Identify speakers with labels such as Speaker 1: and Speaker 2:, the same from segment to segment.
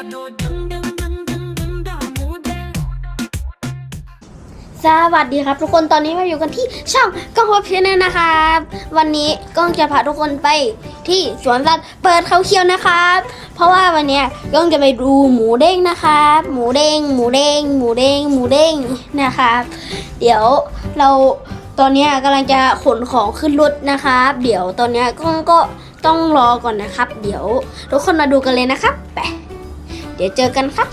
Speaker 1: I do
Speaker 2: สวัสดีครับ ทุกคนตอนนี้มาอยู่กันที่ช่องก้องพบเพนนะครับ วันนี้ก้องจะพาทุกคนไปที่สวนสัตว์เปิดเขาเคียวนะครับ เพราะว่าวันนี้ก้องจะไปดูหมูเด้งนะครับ หมูเด้งหมูเด้งหมูเด้งหมูเด้งนะครับ เดี๋ยวเราตอนนี้ยกำลังจะขนของขึ้นรถนะครับ เดี๋ยวตอนนี้ก้องก็ต้องรอก่อนนะครับ เดี๋ยวทุกคนมาดูกันเลยนะครับไปเดี๋ยวเจอกันครับ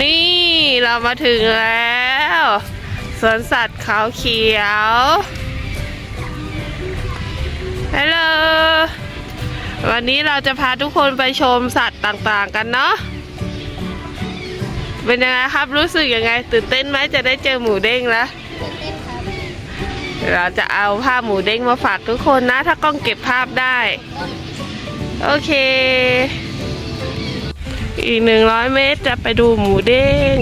Speaker 3: นี่เรามาถึงแล้วสวนสัตว์เขาเขียวฮัลโหลวันนี้เราจะพาทุกคนไปชมสัตว์ต่างๆกันเนาะเป็นยังไงครับรู้สึกยังไง ตื่นเต้นไหมจะได้เจอหมูเด้งแล้วเราจะเอาภาพหมูเด้งมาฝากทุกคนนะ ถ้ากล้องเก็บภาพได้ โอเค อีกหนึ่งร้อยเมตรจะไปดูหมูเด้ง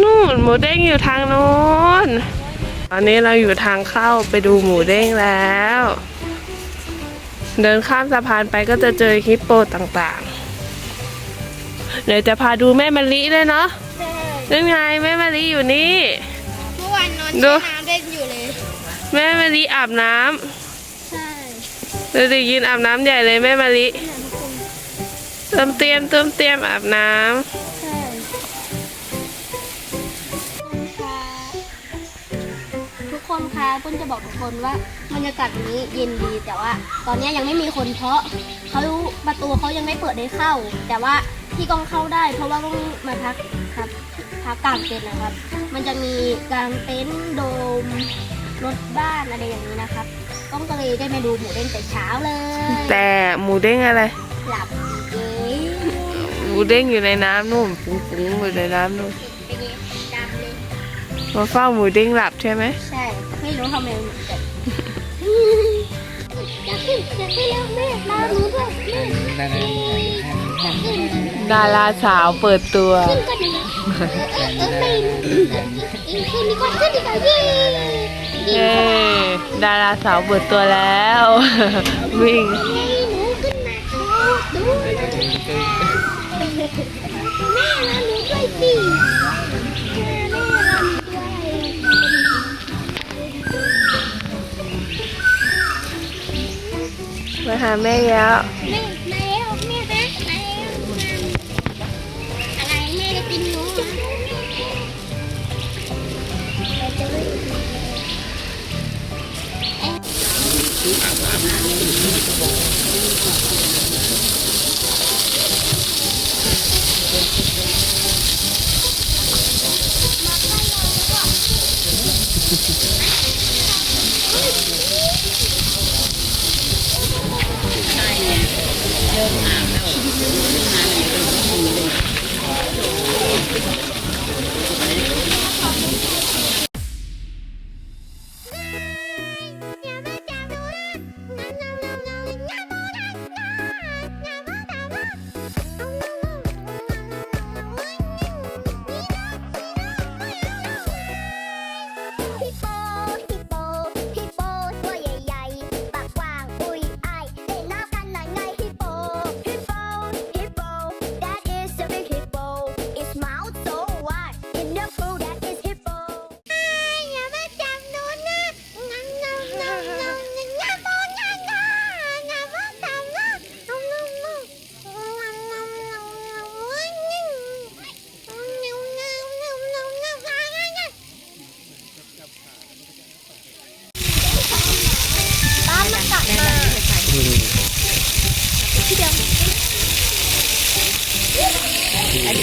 Speaker 3: นู่นหมูเด้งอยู่ทางโน้น ตอนนี้เราอยู่ทางเข้าไปดูหมูเด้งแล้ว เดินข้ามสะพานไปก็จะเจอฮิปโปต่างๆ เดี๋ยวจะพาดูแม่มะลิด้วยเนาะนั่นไงแม่มะลิอยู่นี่
Speaker 2: เมื่อวานนอน
Speaker 3: ดู
Speaker 2: แช่น้ำเล่นอยู่เลย
Speaker 3: แม่มะลิอาบน้ำ
Speaker 2: ใช่
Speaker 3: ดูดิยืนอาบน้ำใหญ่เลยแม่มะลิ เติมเตรียมเติมเตรียมอาบน้ำ
Speaker 2: ใช่ทุกคนคะปุ้นจะบอกทุกคนว่าบรรยากาศนี้เย็นดีแต่ว่า ตอนนี้ยังไม่มีคนเพราะเขาประตูเขายังไม่เปิดให้เข้า แต่ว่าที่กองเข้าได้ เพราะว่าต้องมาพักครับพักกลางเต็นท์นะครับ มันจะมีกลางเต็นท์โดมรถบ้านอะไรอย่างนี้นะครับก้องก็เลยได้มาดูหมูเด้งแต่เช้าเลย
Speaker 3: แต่หมูเด้งอะไร
Speaker 2: หลับ เก๋
Speaker 3: หมูเด้งอยู่ในน้ำนู่นปุ้งปุ้งอยู่ในน้ำนู่น
Speaker 2: เป็นดำเลย
Speaker 3: มาเฝ้าหมูเด้งหลับใช่ไหม
Speaker 2: ใช่ไม่รู้ทำไมมันอยากขึ้นอยากขึ้นแล้วแม่ลาหนูด้วยแม่
Speaker 3: ดาราสาวเปิดตัว
Speaker 2: ขึ้นก่อนนะเออไม่ขึ้นดีกว่าขึ้นดีกว่าเย้
Speaker 3: เย้ดาราสาวเปิดตัวแล้ว วิ่ง
Speaker 2: แม่ลาหนูด้วยมาหา
Speaker 3: แม่แล้ว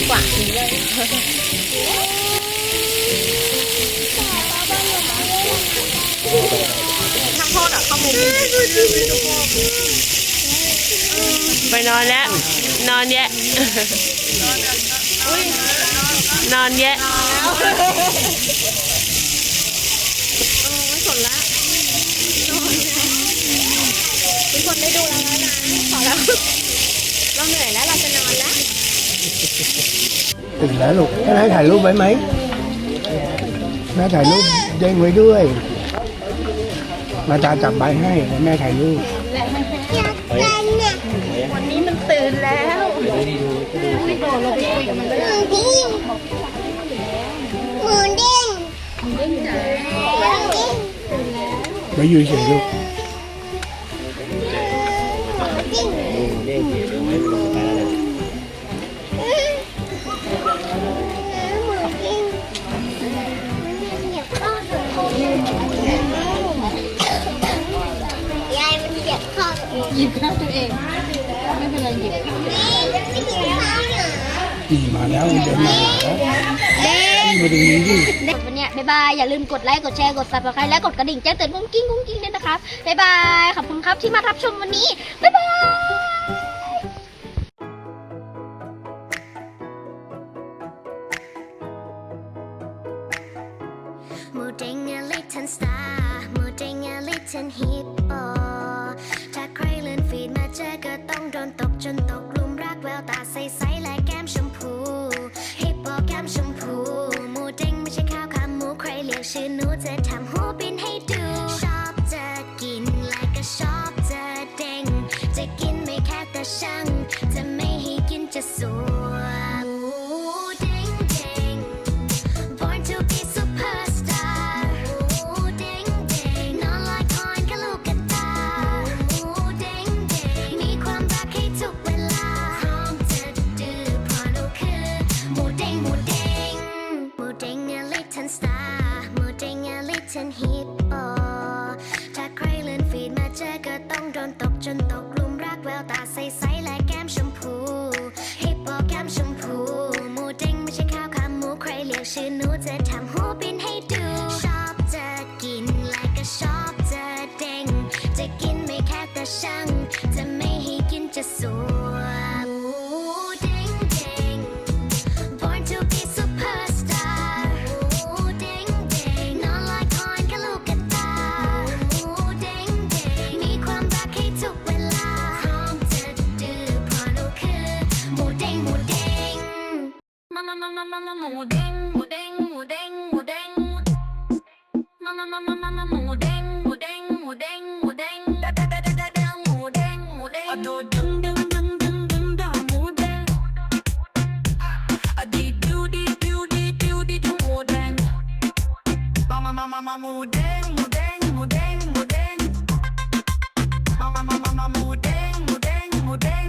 Speaker 2: กว่าทิ้งเลยทำโทษอะเข้ามุม
Speaker 3: ไปนอนแล้ว นอนแยะ นอนแยะ
Speaker 2: ทุกคนได้ดูแล้วนะขอแล้วเราเหนื่อยแล้วเราจะนอนแล้ว
Speaker 4: ถึงแล้วลูกให้แม่ถ่ายรูปไว้ไหมแม่ถ่ายรูปเด้งไว้ด้วย มาตาจับใบให้แล้วแม่ถ่ายรูป
Speaker 2: วันนี้มันตื่นแล้ว
Speaker 4: มาอยู่เฉยลูก
Speaker 2: ย หยิบข้าวตัวเอง ไม่เป็นไรหยิบ
Speaker 4: นี่มาแล้วเดินมาแล้วนี่มาตรงนี้ดิ
Speaker 2: วันเนี้ยบ๊ายบายอย่าลืมกดไลค์กดแชร์กด subscribe และกดกระดิ่งแจ้งเตือนกุ้งกิ้งกุ้งกิ้งด้วยนะครับบ๊ายบายขอบคุณครับที่มารับชมวันนี้บ๊ายบาย
Speaker 5: หมูเด้ง a little star หมูเด้ง a little hippo จนตกหลุมรักแววตาใส na na na na na mudeng mudeng mudeng mudeng na na na na na na mudeng mudeng mudeng mudeng da da da da da mudeng mudeng ado dum dum dum dum dum da mudeng adi du di du di du di du mudeng
Speaker 1: mama mama mama mudeng mudeng mudeng mudeng mama mama mama mudeng mudeng mudeng